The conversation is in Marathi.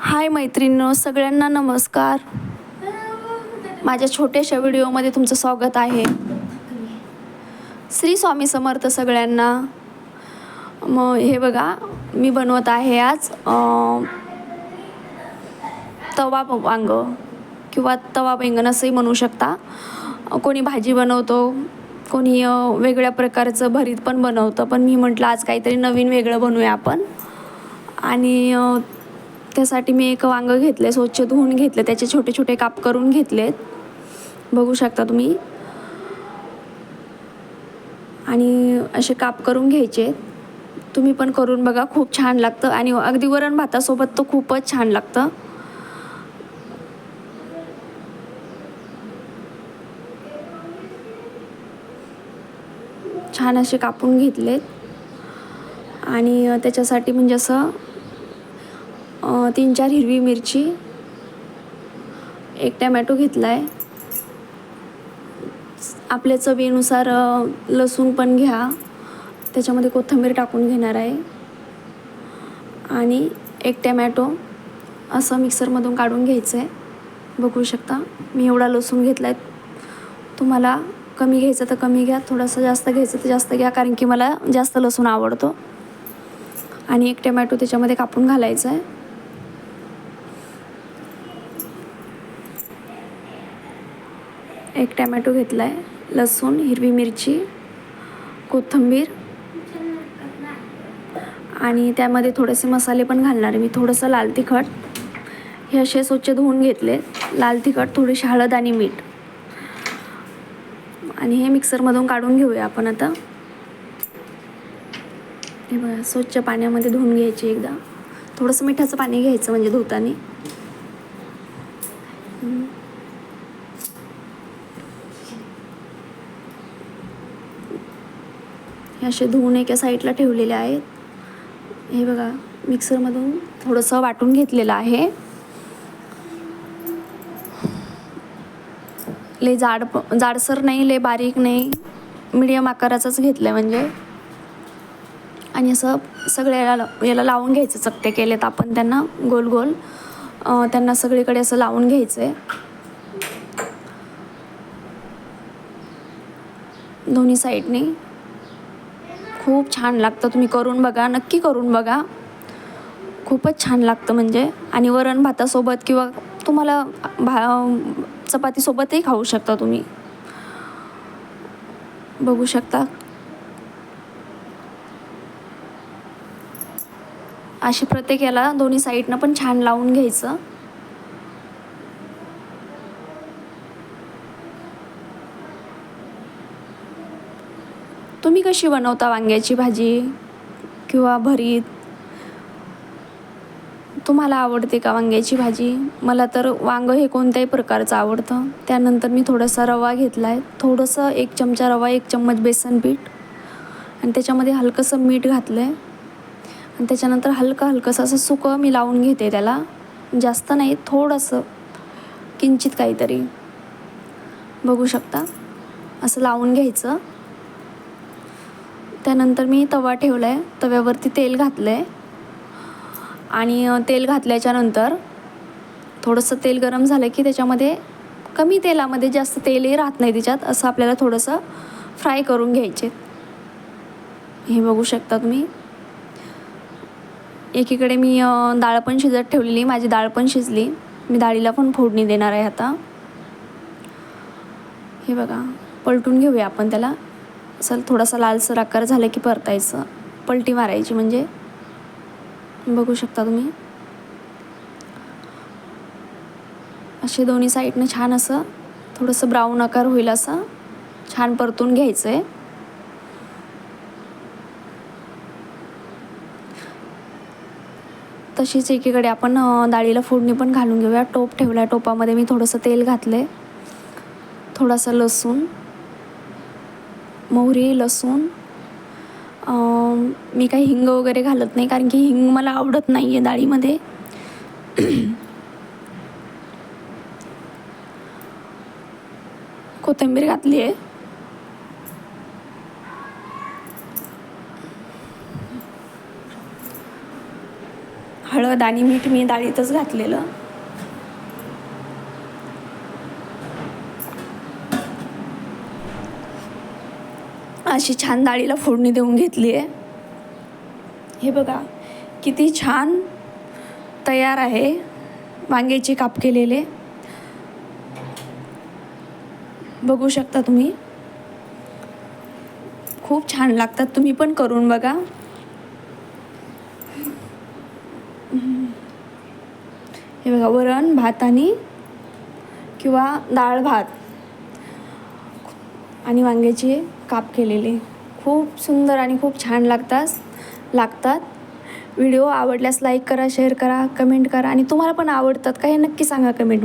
हाय मैत्रिणींनो सगळ्यांना नमस्कार. माझ्या छोट्याशा व्हिडिओमध्ये तुमचं स्वागत आहे. श्री स्वामी समर्थ सगळ्यांना. मग हे बघा मी बनवत आहे आज तवा वांग किंवा तवा बैंगन असंही म्हणू शकता. कोणी भाजी बनवतो कोणी वेगळ्या प्रकारचं भरीत पण बनवतं पण मी म्हटलं आज काहीतरी नवीन वेगळं बनवूया आपण. आणि त्यासाठी मी एक वांगं घेतले स्वच्छ धुवून घेतले त्याचे छोटे छोटे काप करून घेतलेत. बघू शकता तुम्ही. आणि असे काप करून घ्यायचे. तुम्ही पण करून बघा खूप छान लागतं. आणि अगदी वरण भातासोबत तर खूपच छान लागतं. छान असे कापून घेतलेत. आणि त्याच्यासाठी म्हणजे असं तीन चार हिरवी मिरची एक टॅमॅटो घेतला आहे आपल्या चवीनुसार लसूण पण घ्या. त्याच्यामध्ये कोथिंबीर टाकून घेणार आहे. आणि एक टॅमॅटो असं मिक्सरमधून काढून घ्यायचं आहे बघू शकता. मी एवढा लसूण घेतला आहे तुम्हाला कमी घ्यायचं तर कमी घ्या. थोडंसं जास्त घ्यायचं तर जास्त घ्या. कारण की मला जास्त लसूण आवडतो. आणि एक टॅमॅटो त्याच्यामध्ये कापून घालायचं आहे एक टॅमॅटो घेतला आहे लसूण हिरवी मिरची कोथिंबीर आणि त्यामध्ये थोडेसे मसाले पण घालणार आहे. मी थोडंसं लाल तिखट हे असे स्वच्छ धुवून घेतले. लाल तिखट थोडीशी हळद आणि मीठ. आणि हे मिक्सरमधून काढून घेऊया आपण आता. हे बघा स्वच्छ पाण्यामध्ये धुवून घ्यायचे एकदा. थोडंसं मिठाचं पाणी घ्यायचं म्हणजे धुताना. असे धुवून एका साईडला ठेवलेले आहेत. हे बघा मिक्सरमधून थोडंसं वाटून घेतलेलं आहे. ले जाड प- जाडसर नाही ले बारीक नाही. मिडियम आकाराचंच घेतलं आहे म्हणजे. आणि असं सगळ्या याला याला लावून घ्यायचं चकटे केलेत आपण त्यांना गोल गोल. त्यांना सगळीकडे असं लावून घ्यायचं आहे दोन्ही साईडने. खूप छान लागतं. तुम्ही करून बघा नक्की करून बघा. खूपच छान लागतं म्हणजे. आणि वरण भातासोबत किंवा तुम्हाला भा चपातीसोबतही खाऊ शकता तुम्ही. बघू शकता. अशी प्रत्येक याला दोन्ही साईडनं पण छान लावून घ्यायचं. तुम्ही कशी बनवता वांग्याची भाजी किंवा भरीत? तुम्हाला आवडते का वांग्याची भाजी? मला तर वांगं हे कोणत्याही प्रकारचं आवडतं. त्यानंतर मी थोडासा रवा घेतला आहे थोडंसं एक चमचा रवा एक चम्मच बेसन पीठ. आणि त्याच्यामध्ये हलकंसं मीठ घातलं आहे आणि त्याच्यानंतर हलकं हलकंसं असं सुकं मी लावून घेते त्याला. जास्त नाही थोडंसं. किंचित काहीतरी. बघू शकता? असं लावून घ्यायचं. त्यानंतर मी तवा ठेवला आहे तव्यावरती तेल घातलं आहे आणि तेल घातल्याच्यानंतर थोडंसं तेल गरम झालं की त्याच्यामध्ये कमी तेलामध्ये जास्त तेलही राहत नाही त्याच्यात असं आपल्याला थोडंसं फ्राय करून घ्यायचे. हे बघू शकता तुम्ही. एकीकडे मी डाळ पण शिजत ठेवलेली माझी डाळ पण शिजली. मी डाळीला पण फोडणी देणार आहे आता. हे बघा पलटून घेऊया आपण त्याला. असं थोडासा लालसर आकार झाला की परतायचं. पलटी मारायची म्हणजे? बघू शकता तुम्ही? असे दोन्ही साईडनं छान असं थोडंसं ब्राऊन आकार होईल असं छान परतून घ्यायचं आहे तशीच एकीकडे आपण डाळीला फोडणी पण घालून घेऊया. टोप ठेवला टोपामध्ये मी थोडंसं तेल घातलं आहे थोडासा लसूण. मोहरी लसूण. मी काही हिंग वगैरे घालत नाही कारण की हिंग मला आवडत नाही आहे डाळीमध्ये. कोथिंबीर घातली आहे. हळद आणि मीठ मी डाळीतच घातलेलं. अशी छान डाळीला फोडणी देऊन घेतली आहे. हे बघा किती छान तयार आहे वांग्याचे काप केलेले. बघू शकता तुम्ही. खूप छान लागतात तुम्ही पण करून बघा. हे बघा वरण भात आणि किंवा डाळ भात. आणि वांग्याचे काप केलेले. खूप सुंदर आणि खूप छान लागतात लागतात. व्हिडिओ आवडल्यास लाईक करा शेअर करा कमेंट करा आणि तुम्हाला पण आवडतात का हे नक्की सांगा कमेंट